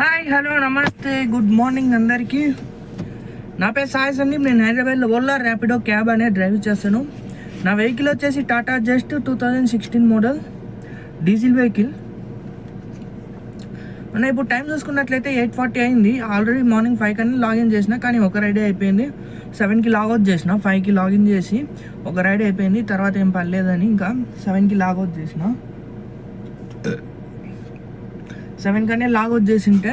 Hi hello namaste good morning అందరికీ. నా పేరు సాయి సందీప్ నేను హైదరాబాద్లో ఓలా ర్యాపిడో క్యాబ్ అనే డ్రైవ్ చేస్తాను నా వెహికల్ వచ్చేసి Tata just two thousand sixteen model diesel vehicle. మన ఇప్పుడు టైం చూసుకున్నట్లయితే ఎయిట్ ఫార్టీ అయింది. ఆల్రెడీ మార్నింగ్ ఫైవ్ కన్నా లాగిన్ చేసిన కానీ ఒక రైడే అయిపోయింది. సెవెన్కి లాగౌట్ చేసిన ఫైవ్కి లాగిన్ చేసి ఒక రైడ్ అయిపోయింది. తర్వాత ఏం పర్లేదని ఇంకా సెవెన్కి లాగౌట్ చేసిన. సెవెన్ కనే లాగౌట్ చేసింటే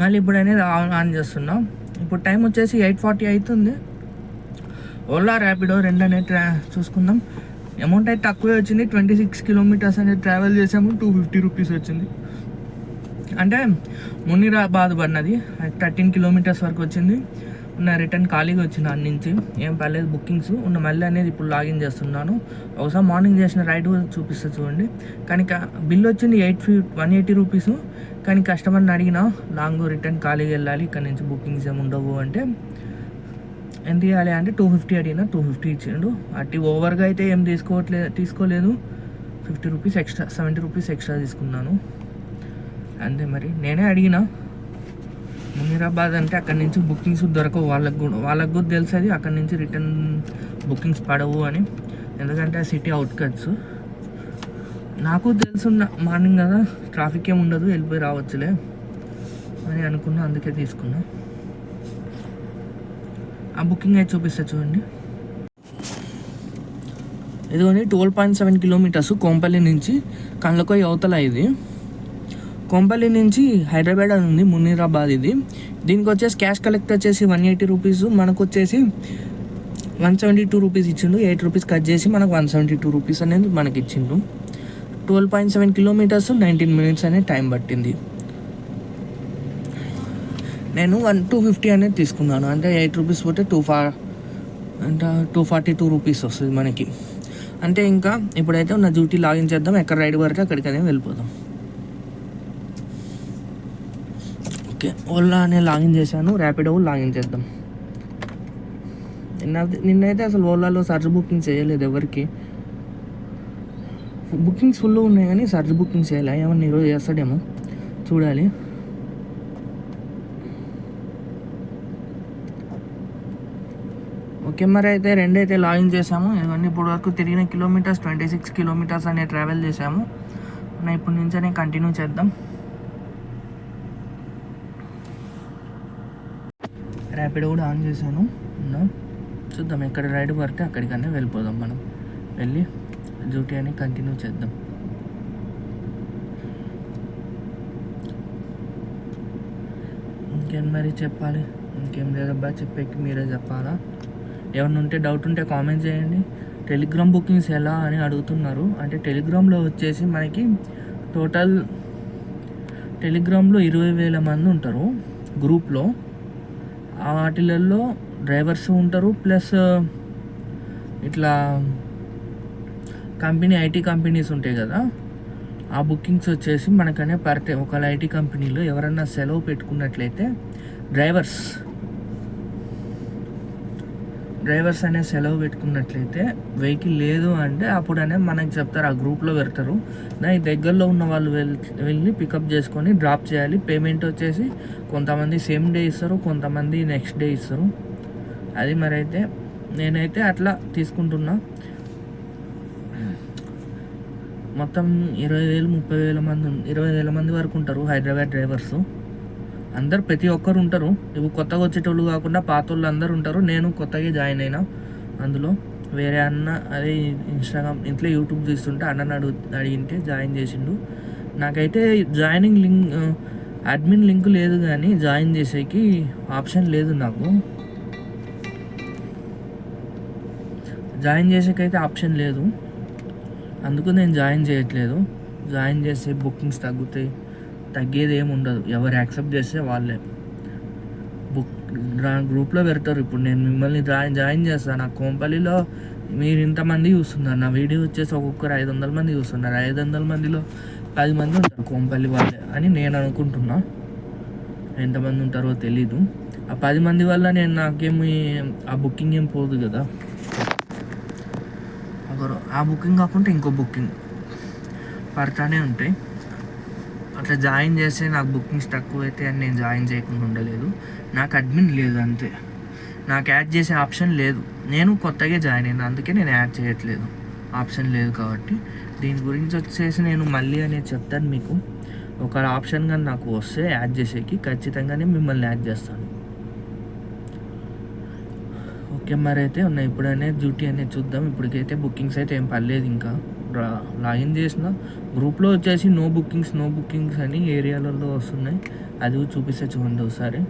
మళ్ళీ ఇప్పుడు అనేది ఆన్ ఆన్ చేస్తున్నాం. ఇప్పుడు టైం వచ్చేసి ఎయిట్ ఫార్టీ అవుతుంది ఓలా ర్యాపిడో రెండు అనేది ట్రా చూసుకుందాం. అమౌంట్ అయితే తక్కువే వచ్చింది. ట్వంటీ సిక్స్ కిలోమీటర్స్ అనేది ట్రావెల్ చేసాము. టూ ఫిఫ్టీ రూపీస్ వచ్చింది. అంటే మునిరాబాద్ పడినది. థర్టీన్ కిలోమీటర్స్ వరకు వచ్చింది. ఉన్న రిటర్న్ ఖాళీగా వచ్చింది అన్ని నుంచి. ఏం పర్లేదు బుకింగ్స్ ఉన్న మళ్ళీ అనేది ఇప్పుడు లాగిన్ చేస్తున్నాను. ఒకసారి మార్నింగ్ చేసిన రైడ్ చూపిస్తా చూడండి. కానీ బిల్ వచ్చింది ఎయిట్ ఫీ వన్ ఎయిటీ రూపీస్. కానీ కస్టమర్ని అడిగినా లాంగ్ రిటర్న్ ఖాళీగా వెళ్ళాలి ఇక్కడ నుంచి బుకింగ్స్ ఏమి ఉండవు అంటే ఎంత ఇవ్వాలి? అంటే టూ ఫిఫ్టీ అడిగినా టూ ఫిఫ్టీ ఇచ్చిండు. అట్టి ఓవర్గా అయితే ఏం తీసుకోవట్లేదు తీసుకోలేదు. Fifty rupees extra seventy rupees extra తీసుకున్నాను. అంతే మరి. నేనే అడిగిన మునీరాబాద్ అంటే అక్కడి నుంచి బుకింగ్స్ దొరకవు. వాళ్ళకు కూడా వాళ్ళకు కూడా తెలిసేది అక్కడి నుంచి రిటర్న్ బుకింగ్స్ పడవు అని. ఎందుకంటే ఆ సిటీ అవుట్కట్స్. నాకు తెలుసున్న మార్నింగ్ కదా ట్రాఫిక్ ఏమి ఉండదు వెళ్ళిపోయి రావచ్చులే అని అనుకున్నా అందుకే తీసుకున్నా. ఆ బుకింగ్ అయితే చూపిస్తా చూడండి. ఇదిగోండి twelve point seven kilometres Kompally నుంచి కండ్లకోయి అవతల ఇది. కొంపల్లి నుంచి హైదరాబాద్ అని ఉంది మునీరాబాద్ ఇది. దీనికి వచ్చేసి క్యాష్ కలెక్ట్ వచ్చేసి వన్ ఎయిటీ రూపీస్ మనకు వచ్చేసి వన్ సెవెంటీ టూ రూపీస్ ఇచ్చిండు. ఎయిట్ రూపీస్ కట్ చేసి మనకు వన్ సెవెంటీ టూ రూపీస్ అనేది మనకి ఇచ్చిండు. Twelve point seven kilometres nineteen minutes అనే టైం పట్టింది. నేను వన్ టూ ఫిఫ్టీ అనేది తీసుకున్నాను. అంటే ఎయిట్ రూపీస్ పోతే టూ ఫా అంటే టూ ఫార్టీ టూ రూపీస్ వస్తుంది మనకి. అంటే ఇంకా ఇప్పుడైతే నా డ్యూటీ లాగిన్ చేద్దాం. ఎక్కడ రైడ్ పడితే అక్కడికనే వెళ్ళిపోదాం. ఓకే ఓలా నేను లాగిన్ చేశాను ర్యాపిడో లాగిన్ చేద్దాం. నిన్న నిన్నైతే అసలు ఓలాలో సర్చ్ బుకింగ్ చేయలేదు ఎవరికి. బుకింగ్స్ ఫుల్ ఉన్నాయి కానీ సర్చ్ బుకింగ్ చేయాలి ఏమన్నా ఈరోజు చేస్తాడేమో చూడాలి. ఓకే మరి అయితే రెండైతే లాగిన్ చేసాము ఇవన్నీ ఇప్పుడు వరకు తిరిగిన కిలోమీటర్స్ ట్వంటీ సిక్స్ కిలోమీటర్స్ అనే ట్రావెల్ చేసాము మనం ఇప్పటి నుంచే కంటిన్యూ చేద్దాం. ర్యాపిడ్ కూడా ఆన్ చేశాను. చూద్దాం ఎక్కడ రైడ్ పడితే అక్కడికన్నా వెళ్ళిపోదాం మనం. వెళ్ళి డ్యూటీ అని కంటిన్యూ చేద్దాం. ఇంకేం మరి చెప్పాలి? ఇంకేం లేదబ్బా చెప్పేకి మీరే చెప్పాలా? ఏమన్నా ఉంటే డౌట్ ఉంటే కామెంట్ చేయండి. టెలిగ్రామ్ బుకింగ్స్ ఎలా అని అడుగుతున్నారు. అంటే టెలిగ్రామ్లో వచ్చేసి మనకి టోటల్ టెలిగ్రామ్లో ఇరవై వేల మంది ఉంటారు గ్రూప్లో. ఆ వాటిలలో డ్రైవర్స్ ఉంటారు ప్లస్ ఇట్లా కంపెనీ ఐటీ కంపెనీస్ ఉంటాయి కదా ఆ బుకింగ్స్ వచ్చేసి మనకనే పర్టే ఒకవేళ ఐటీ కంపెనీలో ఎవరన్నా సెలవు పెట్టుకున్నట్లయితే డ్రైవర్స్ డ్రైవర్స్ అనే సెలవు పెట్టుకున్నట్లయితే వెహికల్ లేదు అంటే అప్పుడనే మనకి చెప్తారు ఆ గ్రూప్లో పెడతారు. దానికి దగ్గరలో ఉన్న వాళ్ళు వెళ్ళి వెళ్ళి పికప్ చేసుకొని డ్రాప్ చేయాలి. పేమెంట్ వచ్చేసి కొంతమంది సేమ్ డే ఇస్తారు కొంతమంది నెక్స్ట్ డే ఇస్తారు. అది మరి అయితే నేనైతే అట్లా తీసుకుంటున్నా. మొత్తం ఇరవై వేలు ముప్పై వేల మంది ఇరవై వేల మంది వరకు ఉంటారు హైదరాబాద్ డ్రైవర్స్. అందరు ప్రతి ఒక్కరు ఉంటారు. నువ్వు కొత్తగా వచ్చేటోళ్ళు కాకుండా పాత వాళ్ళు అందరు ఉంటారు. నేను కొత్తగా జాయిన్ అయినా అందులో వేరే అన్న అదే ఇన్స్టాగ్రామ్ ఇంట్లో యూట్యూబ్ చూస్తుంటే అన్నని అడుగు అడిగింటే జాయిన్ చేసిండు. నాకైతే జాయినింగ్ లింక్ అడ్మిన్ లింక్ లేదు కానీ జాయిన్ చేసేకి ఆప్షన్ లేదు నాకు. జాయిన్ చేసేకైతే ఆప్షన్ లేదు. అందుకు నేను జాయిన్ చేయట్లేదు. జాయిన్ చేస్తే బుకింగ్స్ తగ్గుతాయి. తగ్గేది ఏమి ఉండదు ఎవరు యాక్సెప్ట్ చేస్తే వాళ్ళే. బుక్ గ్రూప్లో పెడతారు. ఇప్పుడు నేను మిమ్మల్ని జాయిన్ జాయిన్ చేస్తాను నా కోంపల్లిలో మీరు ఇంతమంది చూస్తున్నారు. నా వీడియో వచ్చేసి ఒక్కొక్కరు ఐదు వందల మంది చూస్తున్నారు. ఐదు వందల మందిలో పది మంది ఉంటారు కోంపల్లి వాళ్ళే అని నేను అనుకుంటున్నా. ఎంతమంది ఉంటారో తెలీదు. ఆ పది మంది వల్ల నేను నాకేమి ఆ బుకింగ్ ఏం పోదు కదా. ఒకరు ఆ బుకింగ్ కాకుండా ఇంకో బుకింగ్ పడతానే ఉంటాయి. అట్లా జాయిన్ చేస్తే నాకు బుకింగ్స్ తక్కువ అయితే అని నేను జాయిన్ చేయకుండా ఉండలేదు. నాకు అడ్మిన్ లేదు అంతే. నాకు యాడ్ చేసే ఆప్షన్ లేదు. నేను కొత్తగా జాయిన్ అయినా అందుకే నేను యాడ్ చేయట్లేదు. ఆప్షన్ లేదు కాబట్టి. దీని గురించి వచ్చేసి నేను మళ్ళీ అనేది చెప్తాను మీకు. ఒక ఆప్షన్ కానీ నాకు వస్తే యాడ్ చేసేకి ఖచ్చితంగానే మిమ్మల్ని యాడ్ చేస్తాను. ఓకే మరి అయితే ఉన్నాయి ఇప్పుడనే డ్యూటీ అనేది చూద్దాం. ఇప్పటికైతే బుకింగ్స్ అయితే ఏం పర్లేదు ఇంకా. లాగిన్ చేసిన. గ్రూప్లో వచ్చేసి నో బుకింగ్స్ నో బుకింగ్స్ అని ఏరియాలలో వస్తున్నాయి. అది చూపిస్తే చూడండి ఒకసారి.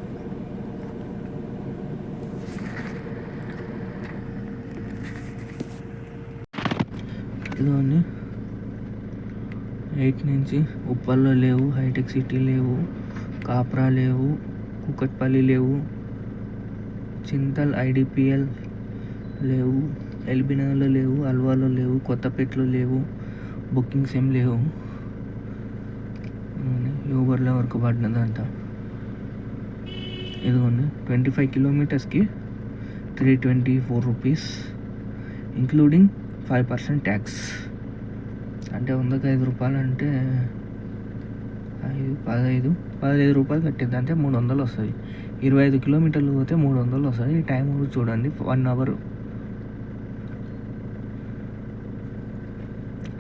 ఇదిగోండి. ఎయిట్ నుంచి ఉప్పల్లో లేవు హైటెక్ సిటీ లేవు కాప్రా లేవు కుకట్పల్లి లేవు చింతల్ ఐడిపిఎల్ లేవు. ఎల్బినాలో లేవు అల్వాలో లేవు కొత్తపేటలో లేవు బుకింగ్స్ ఏం లేవు. యూబర్లో వరకు పడినదంట ఇదిగోండి twenty five కిలోమీటర్స్కి three twenty four rupees including five percent tax అంటే వందకి ఐదు రూపాయలు అంటే ఐదు పదహైదు పదహైదు రూపాయలు కట్టేది. అంటే మూడు వందలు వస్తుంది ఇరవై ఐదు కిలోమీటర్లు పోతే మూడు వందలు వస్తుంది టైం చూడండి వన్ అవర్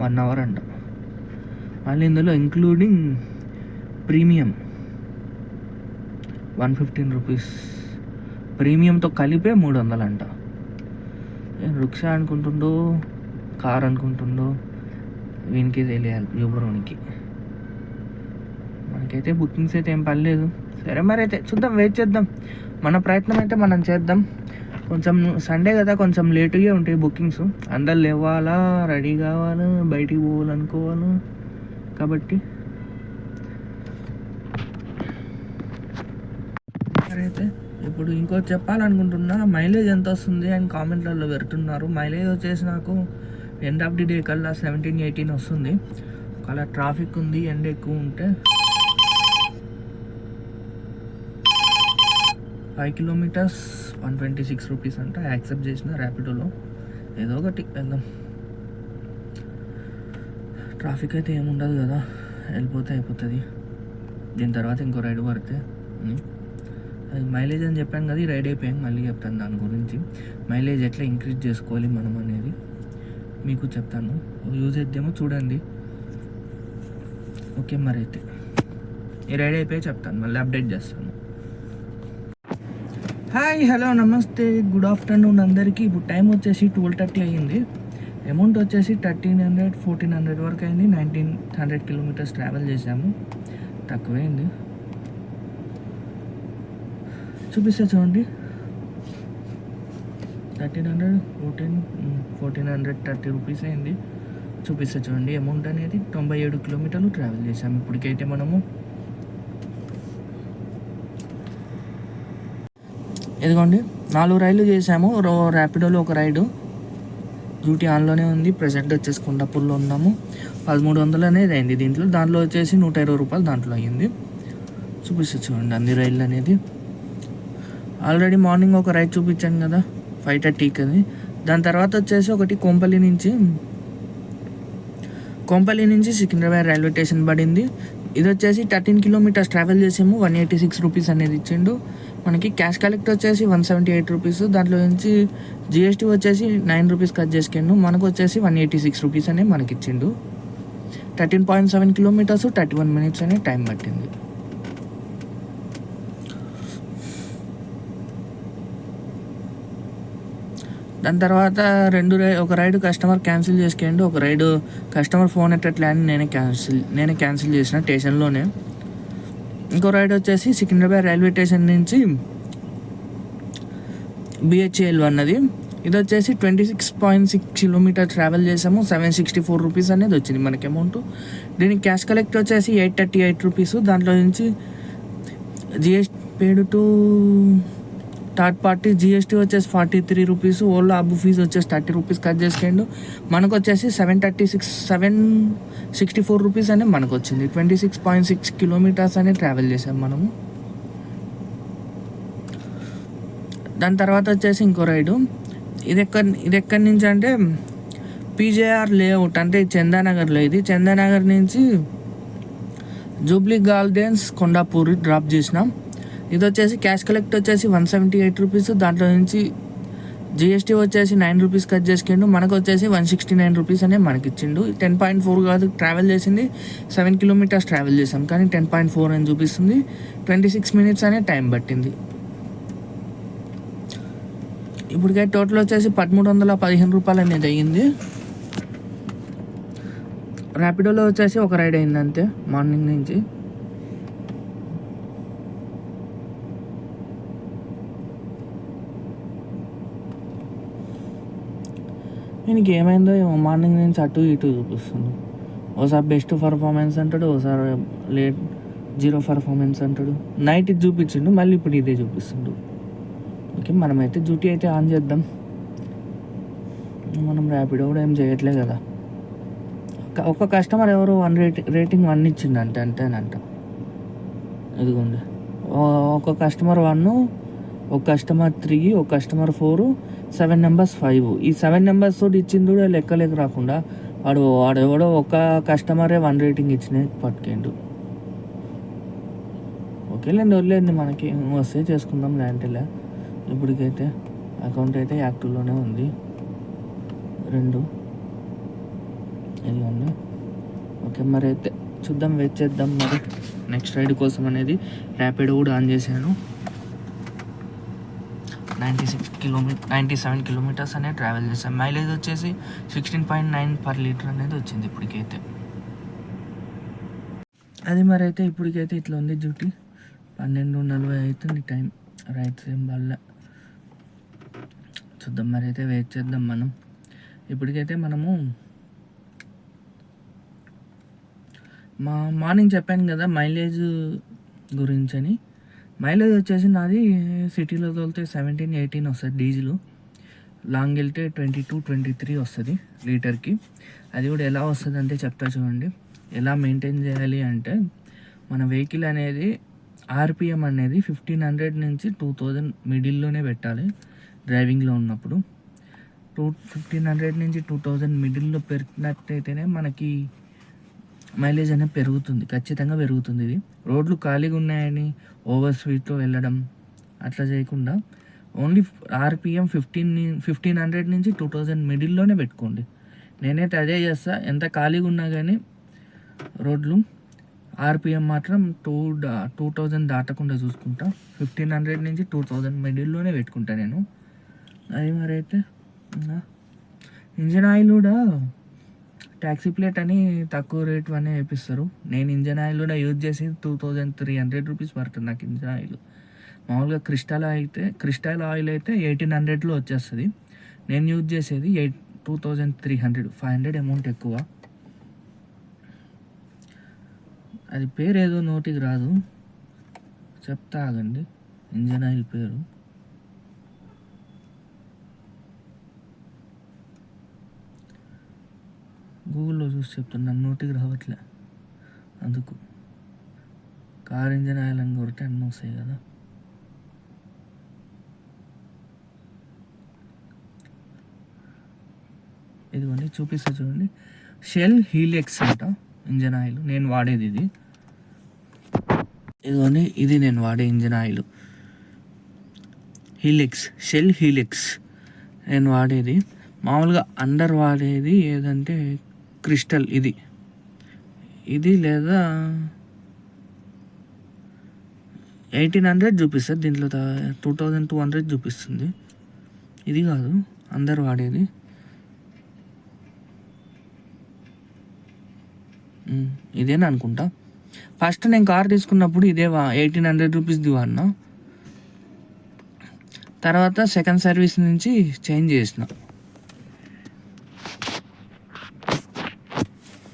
వన్ అవర్ అంట. మళ్ళీ ఇందులో including premium one fifteen rupees ప్రీమియంతో కలిపే మూడు వందలు అంట. రుక్షా రిక్షా అనుకుంటుండో కార్ అనుకుంటుండో వీనికి తెలియాలి యూబరోనికి మనకైతే బుకింగ్స్ అయితే ఏం పర్లేదు. సరే మరి అయితే చూద్దాం వెయిట్ చేద్దాం. మన ప్రయత్నం అయితే మనం చేద్దాం. కొంచెం సండే కదా కొంచెం లేటుగా ఉంటాయి బుకింగ్స్ అందరు లేవాలా రెడీ కావాలి బయటికి పోవాలనుకోవాలి? కాబట్టి అయితే ఇప్పుడు ఇంకో చెప్పాలనుకుంటున్నా మైలేజ్ ఎంత వస్తుంది అని కామెంట్లలో పెడుతున్నారు. మైలేజ్ వచ్చేసి నాకు ఎండ్ ఆఫ్ ది డే కల్లా సెవెంటీన్ ఎయిటీన్ వస్తుంది. ఒకవేళ ట్రాఫిక్ ఉంది ఎండ ఎక్కువ ఉంటే five kilometres one twenty six rupees అంట. యాక్సెప్ట్ చేసిన ర్యాపిడోలో. ఏదో ఒకటి వెళ్దాం. ట్రాఫిక్ అయితే ఏముండదు కదా. వెళ్ళిపోతే అయిపోతుంది. దీని తర్వాత ఇంకో రైడ్ పడితే అది మైలేజ్ అని చెప్పాను కదా ఈ రైడ్ అయిపోయాం మళ్ళీ చెప్తాను దాని గురించి. మైలేజ్ ఎట్లా ఇంక్రీజ్ చేసుకోవాలి మనం అనేది మీకు చెప్తాను. యూజ్ చేద్దామో చూడండి. ఓకే మరి అయితే ఈ రైడ్ అయిపోయి చెప్తాను. మళ్ళీ అప్డేట్ చేస్తాను. Hi hello namaste. Good afternoon అందరికీ. ఇప్పుడు టైం వచ్చేసి ట్వెల్వ్ థర్టీ అయ్యింది. అమౌంట్ వచ్చేసి థర్టీన్ హండ్రెడ్ ఫోర్టీన్ హండ్రెడ్ వరకు అయింది. నైన్టీన్ హండ్రెడ్ కిలోమీటర్స్ ట్రావెల్ చేసాము తక్కువైంది. చూపిస్తా చూడండి. Thirteen hundred fourteen fourteen hundred thirty rupees అయింది. చూపిస్తా చూడండి. అమౌంట్ అనేది తొంభై ఏడు కిలోమీటర్లు ట్రావెల్ చేసాము ఇప్పటికైతే మనము ఇదిగోండి నాలుగు రైళ్ళు చేసాము రో ర్యాపిడోలో ఒక రైడు. డ్యూటీ ఆన్లోనే ఉంది. ప్రజెంట్ వచ్చేసి కొండాపూర్లో ఉన్నాము. పదమూడు వందలు అనేది అయింది దీంట్లో. దాంట్లో వచ్చేసి నూట ఇరవై రూపాయలు దాంట్లో అయ్యింది. చూపిస్తా చూడండి అన్ని రైళ్ళు అనేది. ఆల్రెడీ మార్నింగ్ ఒక రైడ్ చూపించాను కదా ఫైవ్ థర్టీకి అది దాని తర్వాత వచ్చేసి ఒకటి కొంపల్లి నుంచి. కొంపల్లి నుంచి సికింద్రాబాద్ రైల్వే స్టేషన్ పడింది. ఇది వచ్చేసి థర్టీన్ కిలోమీటర్స్ ట్రావెల్ చేసాము. వన్ ఎయిటీ సిక్స్ రూపీస్ అనేది ఇచ్చిండు. మనకి క్యాష్ కలెక్ట్ వచ్చేసి వన్ సెవెంటీ ఎయిట్ రూపీస్ దాంట్లో నుంచి జిఎస్టీ వచ్చేసి నైన్ రూపీస్ కట్ చేసుకుండు. మనకు వచ్చేసి వన్ ఎయిటీ సిక్స్ రూపీస్ అనే మనకి ఇచ్చిండు thirteen point seven kilometres thirty one minutes అనే టైం పట్టింది. దాని తర్వాత రెండు రై ఒక రైడ్ కస్టమర్ క్యాన్సిల్ చేసుకెళ్ళి ఒక రైడ్ కస్టమర్ ఫోన్ ఎట్టట్లే అని నేనే క్యాన్సిల్ నేనే క్యాన్సిల్ చేసిన స్టేషన్లోనే ఇంకో రైడ్ వచ్చేసి సికింద్రాబాద్ రైల్వే స్టేషన్ నుంచి బిహెచ్ఎల్ అన్నది. ఇది వచ్చేసి twenty six point six kilometre travel చేసాము. సెవెన్ సిక్స్టీ ఫోర్ రూపీస్ అనేది వచ్చింది మనకి అమౌంట్ దీనికి క్యాష్ కలెక్ట్ వచ్చేసి ఎయిట్ థర్టీ ఎయిట్ రూపీస్ దాంట్లో నుంచి GST paid to third party GST వచ్చేసి ఫార్టీ త్రీ రూపీస్ ఓలా అబ్బు ఫీజు వచ్చేసి థర్టీ రూపీస్ కట్ చేసుకోండు మనకు వచ్చేసి seven thirty six seven sixty four rupees అనే మనకు వచ్చింది twenty six point six kilometres అనే ట్రావెల్ చేసాం మనము. దాని తర్వాత వచ్చేసి ఇంకో రైడు ఇది ఎక్కడ ఇది ఎక్కడి నుంచి అంటే పీజేఆర్ లేఅవుట్ అంటే చందానగర్లో ఇది. చందానగర్ నుంచి జూబ్లీ గార్డెన్స్ కొండాపూరి డ్రాప్ చేసినాం. ఇది వచ్చేసి క్యాష్ కలెక్ట్ వచ్చేసి వన్ సెవెంటీ ఎయిట్ రూపీస్ దాంట్లో నుంచి జిఎస్టీ వచ్చేసి నైన్ రూపీస్ కట్ చేసుకుండు. మనకు వచ్చేసి వన్ సిక్స్టీ నైన్ రూపీస్ అనే మనకి ఇచ్చిండు టెన్ పాయింట్ ఫోర్ కాదు ట్రావెల్ చేసింది. సెవెన్ కిలోమీటర్స్ ట్రావెల్ చేసాం. కానీ టెన్ పాయింట్ ఫోర్ అని చూపిస్తుంది. ట్వంటీ సిక్స్ మినిట్స్ అనే టైం పట్టింది. ఇప్పటికే టోటల్ వచ్చేసి పదమూడు వందల పదిహేను రూపాయలు అనేది అయ్యింది. ర్యాపిడోలో వచ్చేసి ఒక రైడ్ అయింది అంతే మార్నింగ్ నుంచి. దీనికి ఏమైందో ఏమో మార్నింగ్ నుంచి అటు ఇటు చూపిస్తుంది. ఓసారి బెస్ట్ పర్ఫార్మెన్స్ అంటాడు ఓసారి లేట్ జీరో పర్ఫార్మెన్స్ అంటాడు. నైట్ ఇది చూపించిండు మళ్ళీ ఇప్పుడు ఇదే చూపిస్తుండు. ఓకే మనమైతే డ్యూటీ అయితే ఆన్ చేద్దాం. మనం ర్యాపిడో కూడా ఏం చేయట్లే కదా. ఒక- ఒక కస్టమర్ ఎవరు వన్ రేటింగ్ రేటింగ్ వన్ ఇచ్చిండంట అంతేనంట. ఇదిగోండి. ఒక కస్టమర్ వన్ ఒక కస్టమర్ త్రీ ఒక customer four seven numbers five ఈ సెవెన్ నెంబర్స్ తోటి ఇచ్చింది కూడా లెక్కలేక రాకుండా వాడు వాడు ఎవడో ఒక కస్టమరే వన్ రేటింగ్ ఇచ్చిన పట్టుకేండు ఓకేలేండి వదిలేండి మనకి. వస్తే చేసుకుందాం లేంటిలే ఇప్పటికైతే అకౌంట్ అయితే యాక్టివ్లోనే ఉంది. రెండు. ఇదిగోండి. ఓకే మరి అయితే చూద్దాం వెయిట్ చేద్దాం. మరి నెక్స్ట్ రైడ్ కోసం అనేది ర్యాపిడ్ కూడా ఆన్ చేశాను. Ninety six kilometre ninety seven kilometres అనేది ట్రావెల్ చేశాను మైలేజ్ వచ్చేసి sixteen point nine per litre అనేది వచ్చింది ఇప్పటికైతే. అది మరి అయితే ఇప్పటికైతే ఇట్లా ఉంది డ్యూటీ. పన్నెండు నలభై అవుతుంది టైం. రైట్ సేమ్ వల్ల చూద్దాం మరి అయితే వెయిట్ చేద్దాం మనం. ఇప్పటికైతే మనము మా మార్నింగ్ చెప్పాను కదా మైలేజ్ గురించి అని. మైలేజ్ వచ్చేసి నాది సిటీలో తోలితే సెవెంటీన్ ఎయిటీన్ వస్తుంది డీజిల్. లాంగ్ వెళ్తే ట్వంటీ టూ ట్వంటీ త్రీ వస్తుంది లీటర్కి. అది కూడా ఎలా వస్తుంది అంటే చెప్తా చూడండి. ఎలా మెయింటైన్ చేయాలి అంటే మన వెహికల్ అనేది ఆర్పిఎం అనేది ఫిఫ్టీన్ హండ్రెడ్ నుంచి టూ థౌజండ్ మిడిల్లోనే పెట్టాలి డ్రైవింగ్లో ఉన్నప్పుడు. టూ ఫిఫ్టీన్ హండ్రెడ్ నుంచి టూ థౌజండ్ మిడిల్లో పెట్టినట్టయితేనే మనకి మైలేజ్ అనేది పెరుగుతుంది ఖచ్చితంగా పెరుగుతుంది ఇది. రోడ్లు ఖాళీగా ఉన్నాయని ఓవర్ స్పీడ్తో వెళ్ళడం అట్లా చేయకుండా only RPM fifteen fifteen hundred నుంచి టూ థౌజండ్ మిడిల్లోనే పెట్టుకోండి. నేనైతే అదే చేస్తా ఎంత ఖాళీగా ఉన్నా కానీ రోడ్లు ఆర్పిఎం మాత్రం టూ డా టూ థౌజండ్ దాటకుండా చూసుకుంటా. ఫిఫ్టీన్ హండ్రెడ్ నుంచి టూ థౌజండ్ మిడిల్లోనే పెట్టుకుంటా నేను. అది మరి అయితే ఇంజిన్ ఇంజన్ ఆయిల్ కూడా ట్యాక్సీ ప్లేట్ అని తక్కువ రేట్ అని వేపిస్తారు. నేను ఇంజన్ ఆయిల్ కూడా యూజ్ చేసి two thousand three hundred rupees పడుతుంది నాకు ఇంజన్ ఆయిల్. మామూలుగా క్రిస్టల్ అయితే క్రిస్టల్ ఆయిల్ అయితే ఎయిటీన్ హండ్రెడ్లో వచ్చేస్తుంది. నేను యూజ్ చేసేది eight two thousand three hundred five hundred amount ఎక్కువ. అది పేరు ఏదో నోటికి రాదు. చెప్తా ఆగండి. ఇంజన్ ఆయిల్ పేరు. గూగుల్లో చూసి చెప్తున్నాను నోటికి రావట్లే. అందుకు కార్ ఇంజన్ ఆయిల్ అని కొడితే అన్నీ వస్తాయి కదా. ఇదిగోండి చూపిస్తా చూడండి. షెల్ హీలెక్స్ అంట ఇంజన్ ఆయిల్ నేను వాడేది ఇది. ఇదిగోండి ఇది నేను వాడే engine oil. Helix Shell Helix నేను వాడేది. మామూలుగా అండర్ వాడేది ఏదంటే క్రిస్టల్ ఇది. ఇది లేదా? ఎయిటీన్ హండ్రెడ్ చూపిస్తుంది దీంట్లో టూ థౌజండ్ టూ హండ్రెడ్ చూపిస్తుంది. ఇది కాదు. అందరు వాడేది. ఇదేనా అనుకుంటా. ఫస్ట్ నేను కార్ తీసుకున్నప్పుడు ఇదే ఎయిటీన్ హండ్రెడ్ రూపీస్ది వాడినా తర్వాత సెకండ్ సర్వీస్ నుంచి చేంజ్ చేసిన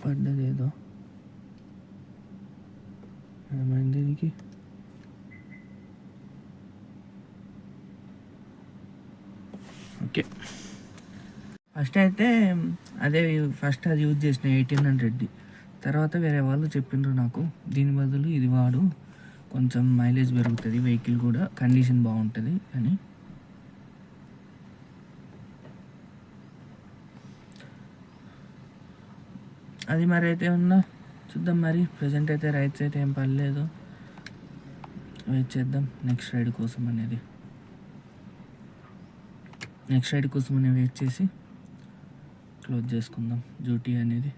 పడ్డది ఏదో ఏమైంది దీనికి ఓకే ఫస్ట్ అయితే అదే ఫస్ట్ అది యూజ్ చేసిన ఎయిటీన్ హండ్రెడ్ది తర్వాత వేరే వాళ్ళు చెప్పిండ్రు నాకు దీని బదులు ఇది వాడు కొంచెం మైలేజ్ పెరుగుతుంది వెహికల్ కూడా కండిషన్ బాగుంటుంది అని. అది మరి అయితే ఉన్నా చూద్దాం మరి. ప్రజెంట్ అయితే రైట్స్ అయితే ఏం పర్లేదు వెయిట్ చేద్దాం నెక్స్ట్ రైడ్ కోసం అనేది. నెక్స్ట్ రైడ్ కోసం నేను వెయిట్ చేసి. క్లోజ్ చేసుకుందాం డ్యూటీ అనేది.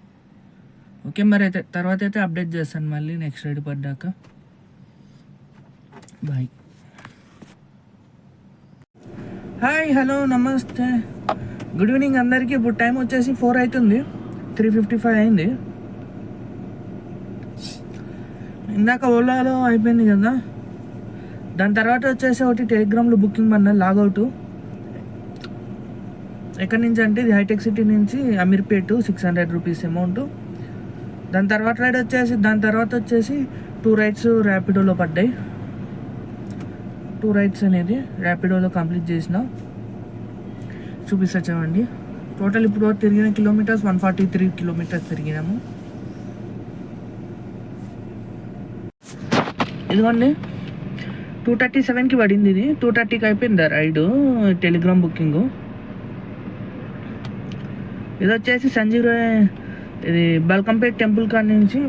ఓకే మరి అయితే తర్వాత అయితే అప్డేట్ చేస్తాను మళ్ళీ నెక్స్ట్ రెడీ పడ్డాక. Bye hi hello namaste. Good evening అందరికీ. ఇప్పుడు టైం వచ్చేసి ఫోర్ అవుతుంది. త్రీ ఫిఫ్టీ ఫైవ్ అయింది. ఇందాక ఓలాలో అయిపోయింది కదా. దాని తర్వాత వచ్చేసి ఒకటి టెలిగ్రామ్లో బుకింగ్ అన్న లాగౌట్ ఎక్కడి నుంచి అంటే ఇది హైటెక్ సిటీ నుంచి Ameerpet six hundred rupees amount. దాని తర్వాత రైడ్ వచ్చేసి దాని తర్వాత వచ్చేసి టూ రైడ్స్ ర్యాపిడోలో పడ్డాయి. టూ రైడ్స్ అనేది ర్యాపిడోలో కంప్లీట్ చేసిన. చూపిస్తా చూడండి. టోటల్ ఇప్పుడు తిరిగిన kilometres one forty three kilometres తిరిగినాము. ఇదిగోండి. టూ థర్టీ సెవెన్కి పడింది ఇది. టూ థర్టీకి అయిపోయింది రైడ్ టెలిగ్రామ్ బుకింగ్? ఇది వచ్చేసి సంజీవ్ రాయ్ ఇది బల్కంపేట్ టెంపుల్ కాడ నుంచి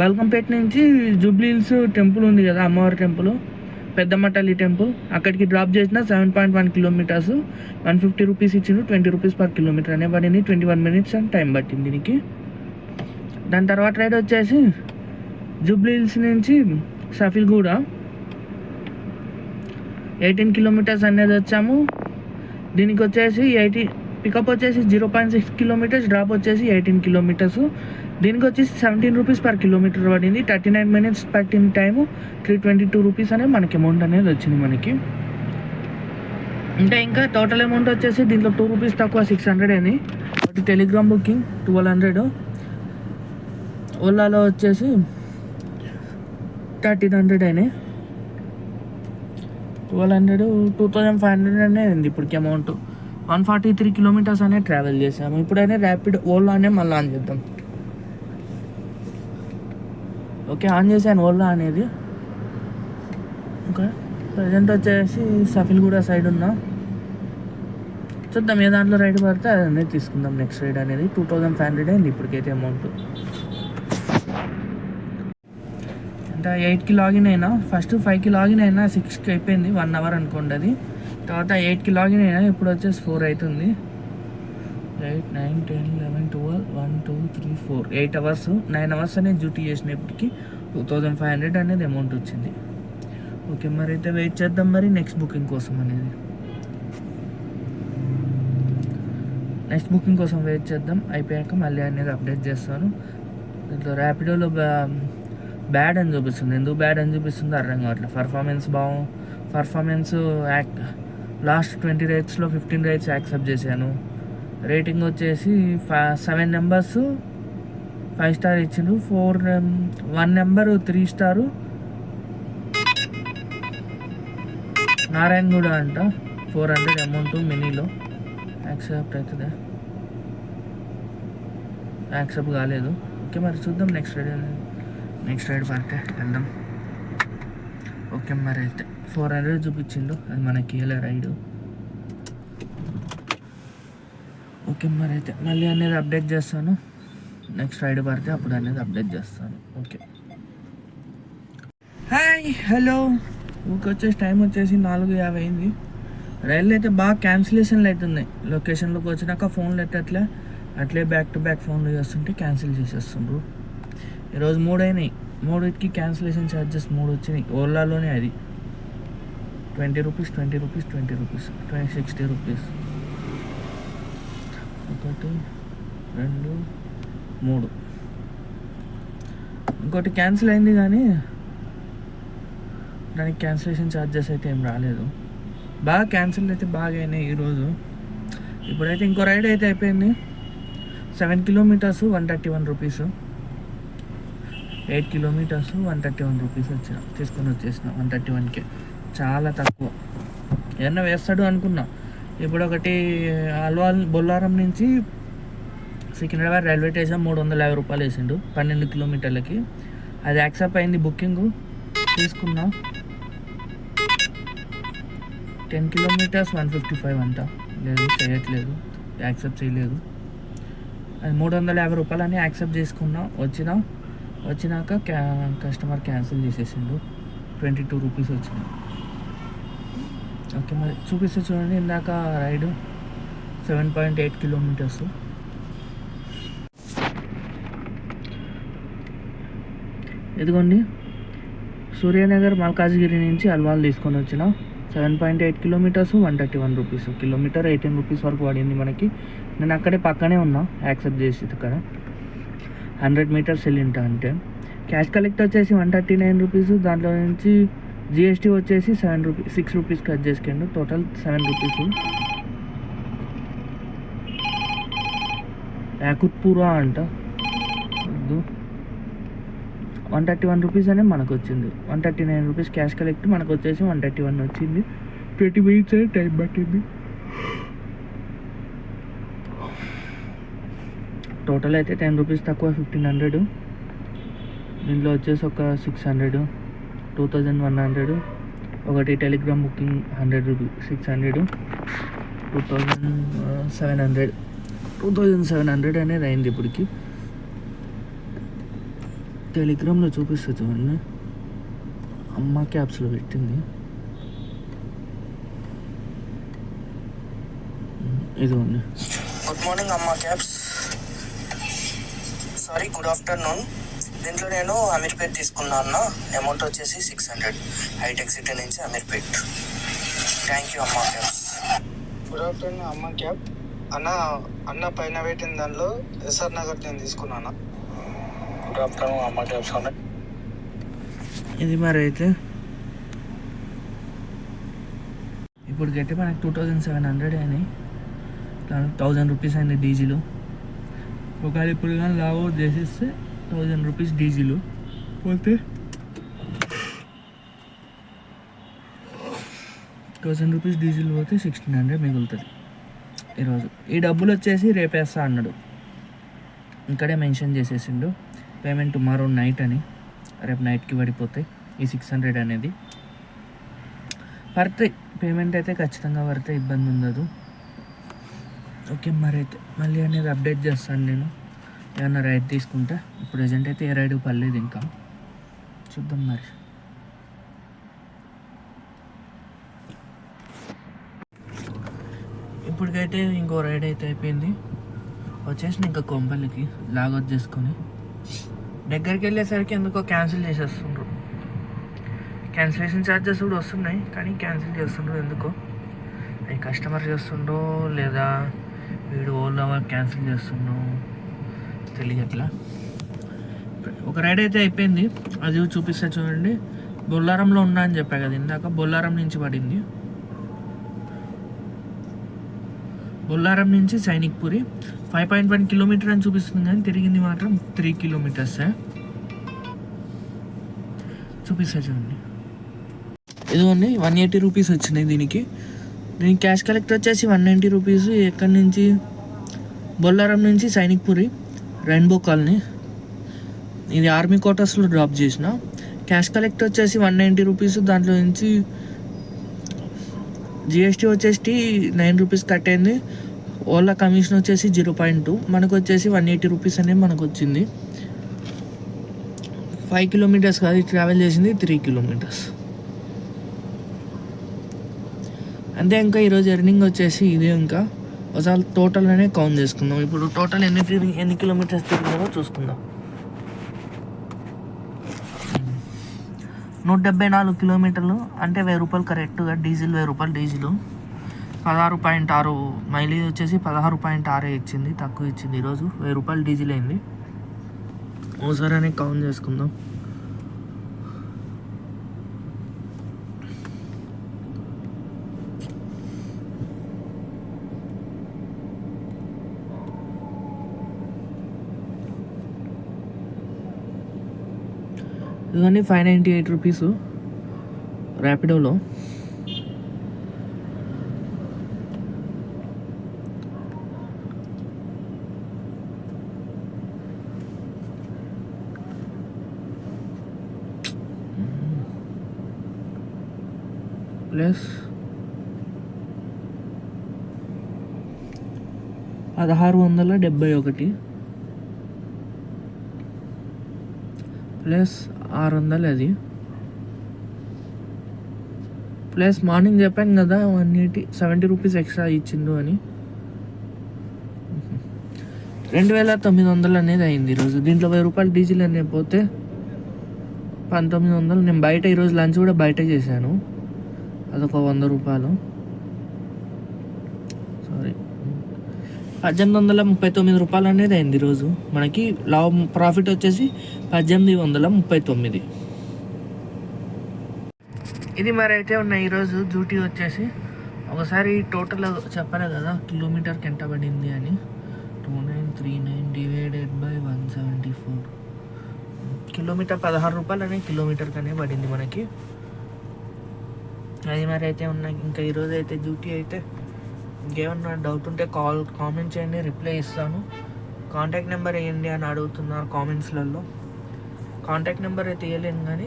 బల్కంపేట్ నుంచి జూబ్లీ హిల్స్ టెంపుల్ ఉంది కదా అమ్మవారి టెంపుల్ పెద్దమటల్లి టెంపుల్. అక్కడికి డ్రాప్ చేసిన seven point one kilometres one fifty rupees ఇచ్చిండు ట్వంటీ రూపీస్ పర్ కిలోమీటర్ అనే పడింది ట్వంటీ వన్ మినిట్స్ అని టైం పట్టింది దీనికి. దాని తర్వాత రైడ్ వచ్చేసి జూబ్లీ హిల్స్ నుంచి సఫిల్గూడ. ఎయిటీన్ కిలోమీటర్స్ అనేది వచ్చాము. దీనికి వచ్చేసి ఎయిటీ పికప్ వచ్చేసి zero point six kilometres drop వచ్చేసి ఎయిటీన్ కిలోమీటర్స్. దీనికి వచ్చేసి సెవెంటీన్ రూపీస్ పర్ కిలోమీటర్ పడింది. థర్టీ నైన్ మినిట్స్ పట్టిన time three twenty two rupees అనేది మనకి అమౌంట్ అనేది వచ్చింది మనకి. అంటే ఇంకా టోటల్ అమౌంట్ వచ్చేసి దీంట్లో టూ రూపీస్ తక్కువ సిక్స్ హండ్రెడ్ అని ఒకటి టెలిగ్రామ్ బుకింగ్ ట్వెల్వ్ హండ్రెడ్ ఓలాలో వచ్చేసి థర్టీన్ హండ్రెడ్ అయినాయి twelve hundred two thousand five hundred అనే అయింది ఇప్పటికి amount one forty three kilometres అనే ట్రావెల్ చేసాము ఇప్పుడైనా ర్యాపిడ్ ఓలానే మళ్ళీ ఆన్ చేద్దాం. ఓకే ఆన్ చేశాను ఓలా అనేది. ఓకే ప్రజెంట్ వచ్చేసి సఫిల్గూడ సైడ్ ఉన్నా. చూద్దాం ఏ దాంట్లో రైడ్ పడితే అది అనేది తీసుకుందాం. నెక్స్ట్ రైడ్ అనేది. టూ థౌజండ్ ఫైవ్ హండ్రెడ్ అయింది ఇప్పటికైతే అమౌంట్ అంటే ఎయిట్కి లాగిన్ అయినా ఫస్ట్ ఫైవ్కి లాగిన్ అయినా సిక్స్కి అయిపోయింది వన్ అవర్ అనుకోండి అది. తర్వాత ఎయిట్కి లాగిన్ అయినా ఇప్పుడు వచ్చేసి ఫోర్ అవుతుంది eight nine ten eleven twelve one two three four. Eight hours nine hours అనేది డ్యూటీ చేసినప్పటికీ టూ థౌజండ్ ఫైవ్ హండ్రెడ్ అనేది అమౌంట్ వచ్చింది. ఓకే మరి అయితే వెయిట్ చేద్దాం మరి నెక్స్ట్ బుకింగ్ కోసం అనేది. నెక్స్ట్ బుకింగ్ కోసం వెయిట్ చేద్దాం. అయిపోయాక మళ్ళీ అనేది అప్డేట్ చేస్తాను. దీంట్లో ర్యాపిడోలో బ్యాడ్ అని చూపిస్తుంది. ఎందుకు బ్యాడ్ అని చూపిస్తుంది అర్థం కావట్లేదు. పర్ఫార్మెన్స్ బాగు పర్ఫార్మెన్స్ యాక్ లాస్ట్ ట్వంటీ రైట్స్లో ఫిఫ్టీన్ రైట్స్ యాక్సెప్ట్ చేశాను. రేటింగ్ వచ్చేసి సెవెన్ నెంబర్స్ ఫైవ్ స్టార్ ఇచ్చిండు. Four one number three star Narayanguda అంట. ఫోర్ హండ్రెడ్ అమౌంట్ మినీలో యాక్సెప్ట్ అవుతుందా? యాక్సెప్ట్ కాలేదు. ఓకే మరి చూద్దాం నెక్స్ట్ డే నెక్స్ట్ రైడ్ పడితే వెళ్దాం. ఓకే మరి అయితే ఫోర్ హండ్రెడ్ చూపించిండు. అది మనకి ఇవ్వలే రైడు. ఓకే మరి అయితే మళ్ళీ అనేది అప్డేట్ చేస్తాను. నెక్స్ట్ రైడ్ పడితే అప్పుడు అనేది అప్డేట్ చేస్తాను. ఓకే. హాయ్ హలో వచ్చేసి టైం వచ్చేసి నాలుగు యాభై అయింది. రైళ్ళు అయితే బాగా క్యాన్సిలేషన్లు అవుతున్నాయి లొకేషన్లోకి వచ్చినాక ఫోన్లు ఎట్టట్లే అట్లే బ్యాక్ టు బ్యాక్ ఫోన్లు చేస్తుంటే క్యాన్సిల్ చేసేస్తుండ్రు. ఈరోజు మూడు అయినాయి మూడింటికి క్యాన్సిలేషన్ ఛార్జెస్ మూడు వచ్చినాయి ఓలాలోనే అది. Twenty rupees twenty rupees twenty rupees twenty sixty rupees. ఒకటి రెండు మూడు. ఇంకోటి క్యాన్సిల్ అయింది కానీ దానికి క్యాన్సిలేషన్ ఛార్జెస్ అయితే ఏం రాలేదు. బాగా క్యాన్సిల్ అయితే బాగా అయినాయి ఈరోజు. ఇప్పుడైతే ఇంకో రైడ్ అయితే అయిపోయింది. Seven kilometres one thirty one rupees. Eight kilometres one thirty one rupees వచ్చిన తీసుకొని వచ్చేసిన వన్ థర్టీ వన్కే చాలా తక్కువ. ఏమన్నా వేస్తాడు అనుకున్నా. ఇప్పుడు ఒకటి అల్వాల్ బొల్లారం నుంచి సికింద్రాబాద్ రైల్వే స్టేషన్ మూడు వందల యాభై రూపాయలు వేసిండు పన్నెండు కిలోమీటర్లకి. అది యాక్సెప్ట్ అయింది బుకింగ్. తీసుకున్నా. Ten kilometres one fifty five అంట. లేదు చేయట్లేదు. యాక్సెప్ట్ చేయలేదు. అది మూడు వందల యాభై రూపాయలని యాక్సెప్ట్ చేసుకున్నా వచ్చిన. వచ్చినాక క్యా కస్టమర్ క్యాన్సిల్ చేసేసిండు. ట్వంటీ టూ రూపీస్ వచ్చింది ఓకే మరి చూపిస్తే చూడండి. ఇందాక ride seven point eight kilometres ఇదిగోండి. సూర్యనగర్ మల్కాజ్గిరి నుంచి అల్వాల్ తీసుకొని వచ్చిన seven point eight kilometres one thirty one rupees kilometre eighteen rupees వరకు పడింది మనకి. నేను అక్కడే పక్కనే ఉన్నా. యాక్సెప్ట్ చేసి ఇక్కడ. హండ్రెడ్ మీటర్స్ వెళ్ళింటా అంటే. క్యాష్ కలెక్ట్ వచ్చేసి వన్ థర్టీ నైన్ రూపీస్ దాంట్లో నుంచి జిఎస్టీ వచ్చేసి seven rupees six rupees cut చేసుకోండి. Total seven rupees. యాకుత్పూరా అంట. వద్దు. వన్ థర్టీ వన్ రూపీస్ అనే మనకు వచ్చింది one thirty nine rupees cash collect మనకు వచ్చేసి వన్ థర్టీ వన్ వచ్చింది. ట్వంటీ మినిట్స్ అనే టైం పట్టింది. టోటల్ అయితే టెన్ రూపీస్ తక్కువ ఫిఫ్టీన్ హండ్రెడ్. దీంట్లో వచ్చేసి ఒక six hundred two thousand one hundred. ఒకటి Telegram booking hundred rupee six hundred. Two thousand seven hundred. Two thousand seven hundred అనేది అయింది ఇప్పటికి. టెలిగ్రామ్లో చూపిస్తా చూడండి. అమ్మ క్యాప్స్లో పెట్టింది. ఇదిగోండి. Good morning Amma cabs sorry good afternoon దీంట్లో నేను అమీర్పేట్ తీసుకున్నా అన్న. అమౌంట్ వచ్చేసి సిక్స్ హండ్రెడ్ హైటెక్ సిటీ నుంచి Ameerpet. Thank you Amma cabs good afternoon Amma cab. అన్న అన్న పైన పెట్టిన దానిలో ఎస్ఆర్ నగర్ నేను తీసుకున్నాను గుడ్ ఆఫ్టర్నూన్ అమ్మ క్యాబ్స్ ఇది మరి అయితే. ఇప్పుడు గట్టి మనకి టూ థౌజండ్ సెవెన్ హండ్రెడ్ అయినాయి. థౌజండ్ రూపీస్ అయింది డీజిల్. ఒకవేళ ఇప్పుడు కానీ లావు చేసేస్తే థౌజండ్ రూపీస్ డీజిల్. పోతే? థౌజండ్ రూపీస్ డీజిల్ పోతే సిక్స్టీన్ హండ్రెడ్ మిగులుతుంది. ఈరోజు. ఈ డబ్బులు వచ్చేసి రేపేస్తా అన్నాడు. ఇక్కడే మెన్షన్ చేసేసిండు. పేమెంట్ టుమారో నైట్ అని. రేపు నైట్కి పడిపోతాయి ఈ సిక్స్ హండ్రెడ్ అనేది. పడతాయి పేమెంట్ అయితే ఖచ్చితంగా పడితే ఇబ్బంది ఉండదు. ఓకే మరి అయితే మళ్ళీ అనేది అప్డేట్ చేస్తాను నేను. ఏమన్నా రైడ్ తీసుకుంటే. ఇప్పుడు ప్రజెంట్ అయితే ఏ రైడ్ పర్లేదు ఇంకా. చూద్దాం మరి. ఇప్పటికైతే ఇంకో రైడ్ అయితే అయిపోయింది. వచ్చేసి ఇంకా కొంపల్లికి లాగౌట్ చేసుకొని. దగ్గరికి వెళ్ళేసరికి ఎందుకో క్యాన్సిల్ చేసేస్తుండ్రు. క్యాన్సిలేషన్ ఛార్జెస్ కూడా వస్తున్నాయి కానీ క్యాన్సిల్ చేస్తుండ్రు ఎందుకో. అది కస్టమర్ చేస్తుండో లేదా వీడు ఓలా క్యాన్సిల్ చేస్తున్నావు తెలియట్లా ఒక రైడ్ అయితే అయిపోయింది. అది చూపిస్తే చూడండి. బొల్లారంలో ఉన్నా అని చెప్పా కదా ఇందాక బొల్లారం నుంచి పడింది. బొల్లారం నుంచి Sainikpuri five point one kilometre అని చూపిస్తుంది కానీ తిరిగింది మాత్రం త్రీ కిలోమీటర్స్ చూపిస్తా చూడండి. ఇదిగోండి వన్ ఎయిటీ రూపీస్ వచ్చినాయి దీనికి. నేను క్యాష్ కలెక్ట్ వచ్చేసి వన్ నైంటీ రూపీస్ ఎక్కడి నుంచి? బొల్లారం నుంచి సైనిక్పురి రెయిన్బో కాలనీ. ఇది ఆర్మీ క్వార్టర్స్లో డ్రాప్ చేసిన. క్యాష్ కలెక్ట్ వచ్చేసి వన్ నైంటీ రూపీస్ దాంట్లో నుంచి జిఎస్టీ వచ్చేసి నైన్ రూపీస్ కట్ అయింది. ఓలా కమిషన్ వచ్చేసి జీరో పాయింట్ టూ. మనకు వచ్చేసి వన్ ఎయిటీ రూపీస్ అనేది మనకు వచ్చింది. ఫైవ్ కిలోమీటర్స్ కాదు ట్రావెల్ చేసింది త్రీ కిలోమీటర్స్. అంతే ఇంకా ఈరోజు ఎర్నింగ్ వచ్చేసి ఇదే ఇంకా. ఒకసారి టోటల్ అనే కౌంట్ చేసుకుందాం. ఇప్పుడు టోటల్ ఎన్ని తిరిగి ఎన్ని కిలోమీటర్స్ తిరిగిందో చూసుకుందాం. నూట డెబ్బై నాలుగు కిలోమీటర్లు అంటే వెయ్యి రూపాయలు కరెక్ట్గా డీజిల్ వెయ్యి రూపాయలు డీజిల్ పదహారు పాయింట్ ఆరు మైలేజ్ వచ్చేసి పదహారు పాయింట్ ఆరే ఇచ్చింది తక్కువ ఇచ్చింది ఈరోజు. వెయ్యి రూపాయలు డీజిల్ అయింది. ఓసారి అని కౌంట్ చేసుకుందాం. ఇవన్నీ ఫైవ్ నైంటీ ఎయిట్ రూపీస్. ర్యాపిడోలో ప్లస్ పదహారు వందల డెబ్బై ఒకటి. ప్లస్ ఆరు వందలు అది. ప్లస్ మార్నింగ్ చెప్పాను కదా one eighty seventy rupees extra ఇచ్చిండు అని. రెండు వేల తొమ్మిది వందలు అనేది అయింది ఈరోజు. దీంట్లో వెయ్యి రూపాయలు డీజిల్ అనే పోతే పంతొమ్మిది వందలు. నేను బయట ఈరోజు లంచ్ కూడా బయట చేశాను. అదొక వంద రూపాయలు. సారీ. పద్దెనిమిది వందల ముప్పై తొమ్మిది రూపాయలు అనేది అయింది ఈరోజు. మనకి లాభం ప్రాఫిట్ వచ్చేసి పద్దెనిమిది వందల ముప్పై తొమ్మిది. ఇది మరి అయితే ఉన్న ఈరోజు డ్యూటీ వచ్చేసి. ఒకసారి టోటల్ చెప్పాలి కదా కిలోమీటర్కి ఎంత పడింది అని. Two nine three nine divided by one seventy four kilometre పదహారు రూపాయలు అనే కిలోమీటర్కి అనే పడింది మనకి. అది మరి అయితే ఉన్న ఇంకా ఈరోజు అయితే డ్యూటీ అయితే ఇంకేమన్నా డౌట్ ఉంటే కాల్ కామెంట్ చేయండి రిప్లై ఇస్తాను. కాంటాక్ట్ నెంబర్ వేయండి అని అడుగుతున్నారు కామెంట్స్లలో కాంటాక్ట్ నెంబర్ అయితే ఇవ్వలేను కానీ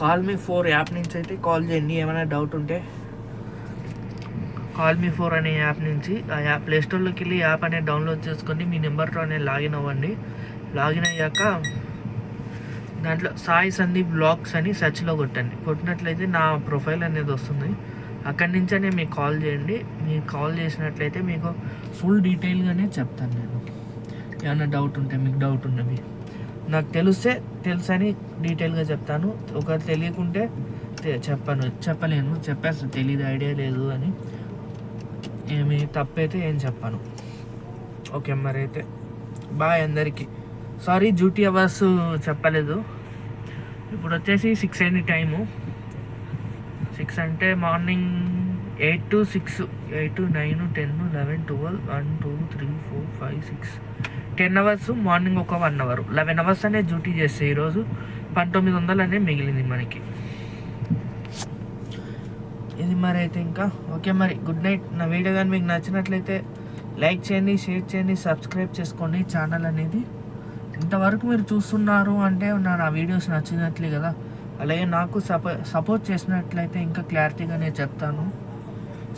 కాల్ మీ ఫోర్ యాప్ నుంచి అయితే కాల్ చేయండి. ఏమైనా డౌట్ ఉంటే కాల్ మీ ఫోర్ అనే యాప్ నుంచి ఆ యాప్ ప్లేస్టోర్లోకి వెళ్ళి యాప్ అనేది డౌన్లోడ్ చేసుకొని మీ నెంబర్తో అనేది లాగిన్ అవ్వండి. లాగిన్ అయ్యాక దాంట్లో సాయి సందీప్ బ్లాగ్స్ అని సెర్చ్లో కొట్టండి. కొట్టినట్లయితే నా ప్రొఫైల్ అనేది వస్తుంది. అక్కడి నుంచే మీకు కాల్ చేయండి. మీరు కాల్ చేసినట్లయితే మీకు ఫుల్ డీటెయిల్గానే చెప్తాను నేను. ఏమైనా డౌట్ ఉంటే మీకు డౌట్ ఉన్నవి నాకు తెలిస్తే తెలుసని డీటెయిల్గా చెప్తాను. ఒక తెలియకుంటే చెప్పను. చెప్పలేను. చెప్పేస్తాను తెలియదు ఐడియా లేదు అని. ఏమి తప్పైతే ఏం చెప్పాను. ఓకే మరి అయితే బాయ్ అందరికీ. సారీ డ్యూటీ అవర్స్ చెప్పలేదు. ఇప్పుడు వచ్చేసి సిక్స్ అయింది టైము. సిక్స్ అంటే morning eight to six eight nine ten eleven twelve one two three four five six ten hours morning ఒక వన్ అవర్. లెవెన్ అవర్స్ అనే డ్యూటీ చేస్తే ఈరోజు పంతొమ్మిది వందలు అనే మిగిలింది మనకి. ఇది మరి అయితే ఇంకా. ఓకే మరి గుడ్ నైట్. నా వీడియో కానీ మీకు నచ్చినట్లయితే లైక్ చేయండి షేర్ చేయండి సబ్స్క్రైబ్ చేసుకోండి. ఛానల్ అనేది ఇంతవరకు మీరు చూస్తున్నారు అంటే నా నా వీడియోస్ నచ్చినట్లే కదా. అలాగే నాకు సపో సపోర్ట్ చేసినట్లయితే ఇంకా క్లారిటీగానే చెప్తాను.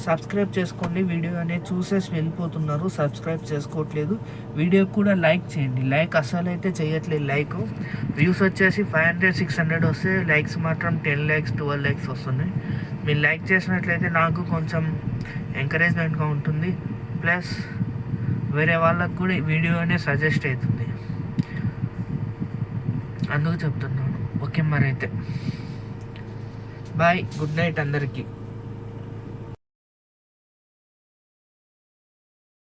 సబ్స్క్రైబ్ చేసుకోండి వీడియో అనేది చూసేసి వెళ్ళిపోతున్నారు సబ్స్క్రైబ్ చేసుకోవట్లేదు. వీడియో కూడా లైక్ చేయండి. లైక్ అసలు అయితే చేయట్లేదు లైక్. వ్యూస్ వచ్చేసి ఫైవ్ హండ్రెడ్ సిక్స్ హండ్రెడ్ వస్తే లైక్స్ మాత్రం టెన్ ల్యాక్స్ ట్వెల్వ్ ల్యాక్స్ వస్తున్నాయి. మీరు లైక్ చేసినట్లయితే నాకు కొంచెం ఎంకరేజ్మెంట్గా ఉంటుంది. ప్లస్ వేరే వాళ్ళకు కూడా వీడియో అనేది సజెస్ట్ అవుతుంది. అందుకు చెప్తున్నాను ఓకే మరి అయితే. బాయ్ గుడ్ నైట్ అందరికీ.